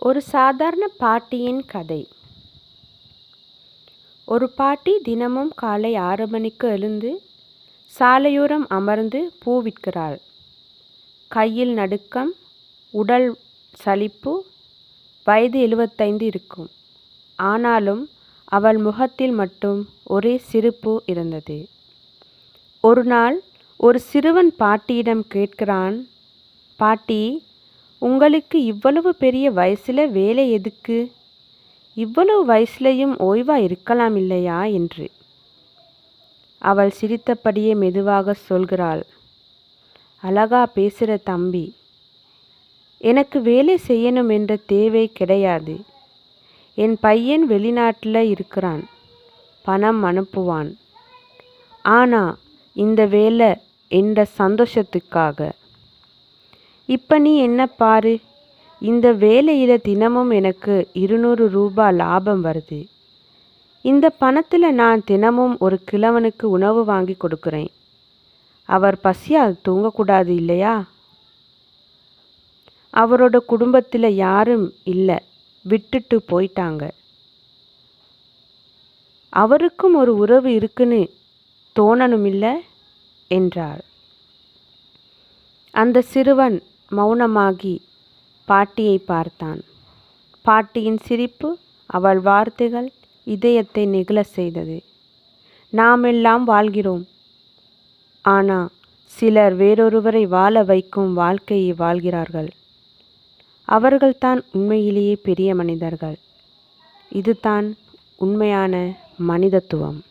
ஒரு சாதாரண பாட்டியின் கதை. ஒரு பாட்டி தினமும் காலை ஆறு மணிக்கு எழுந்து சாலையோரம் அமர்ந்து பூ விற்கிறாள். கையில் நடுக்கம் உடல் சலிப்பு வயது எழுபத்தைந்து இருக்கும். ஆனாலும் அவள் முகத்தில் மட்டும் ஒரே சிரிப்பு இருந்தது. ஒரு நாள் ஒரு சிறுவன் பாட்டியிடம் கேட்கிறான் பாட்டி உங்களுக்கு இவ்வளவு பெரிய வயசுல வேலை எதுக்கு? இவ்வளவு வயசுலையும் ஓய்வாக இருக்கலாம் இல்லையா? என்று. அவள் சிரித்தபடியே மெதுவாக சொல்கிறாள். அழகா பேசுகிற தம்பி எனக்கு வேலை செய்யணும் என்ற தேவை கிடையாது. என் பையன் வெளிநாட்டில் இருக்கிறான். பணம் அனுப்புவான். ஆனா இந்த வேலை என்ற சந்தோஷத்துக்காக. இப்போ நீ என்ன பாரு? இந்த வேலையில் தினமும் எனக்கு இருநூறு ரூபாய் லாபம் வருது. இந்த பணத்தில் நான் தினமும் ஒரு கிழவனுக்கு உணவு வாங்கி கொடுக்குறேன். அவர் பசியால் தூங்கக்கூடாது இல்லையா? அவரோட குடும்பத்தில் யாரும் இல்லை. விட்டுட்டு போயிட்டாங்க. அவருக்கும் ஒரு உறவு இருக்குன்னு தோணணுமில்ல? என்றார் அந்த சிறுவன் மௌனமாகி பாட்டியை பார்த்தான். பாட்டியின் சிரிப்பு அவள் வார்த்தைகள் இதயத்தை நெகிழ செய்தது. நாமெல்லாம் வாழ்கிறோம். ஆனா சிலர் வேறொருவரை வாழ வைக்கும் வாழ்க்கையை வாழ்கிறார்கள். அவர்கள்தான் உண்மையிலேயே பெரிய மனிதர்கள். இதுதான் உண்மையான மனிதத்துவம்.